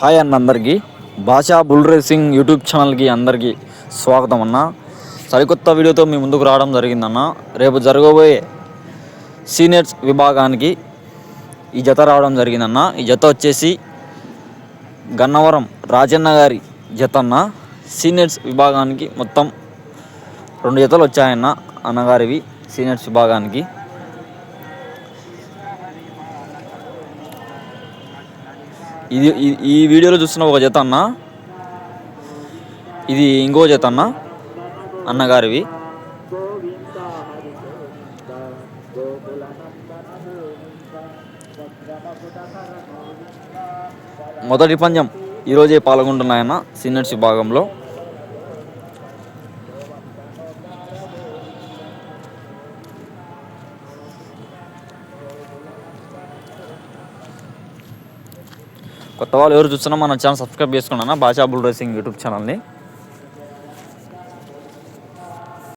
Hi అన్న అందరికీ. భాషా బుల్ రేసింగ్ యూట్యూబ్ ఛానల్కి అందరికీ స్వాగతం అన్న. సరికొత్త వీడియోతో మీ ముందుకు రావడం జరిగిందన్న. రేపు జరగబోయే సీనియర్స్ విభాగానికి ఈ జత రావడం జరిగిందన్న. ఈ జత వచ్చేసి గన్నవరం రాజన్న గారి జత అన్న. సీనియర్స్ విభాగానికి మొత్తం రెండు జతలు వచ్చాయన్న అన్నగారివి సీనియర్స్ విభాగానికి. ఇది ఈ- వీడియోలో చూస్తున్న ఒక జత అన్న. ఇది ఇంకో జత అన్న. అన్నగారివి. మొదటి పందెం ఈరోజే పాల్గొంటున్నాయన్న సీనియర్స్ విభాగంలో. కొత్త వాళ్ళు ఎవరు చూస్తున్నా మన ఛానల్ సబ్స్క్రైబ్ చేసుకున్నా బాషా బుల్ రేసింగ్ యూట్యూబ్ ఛానల్ని.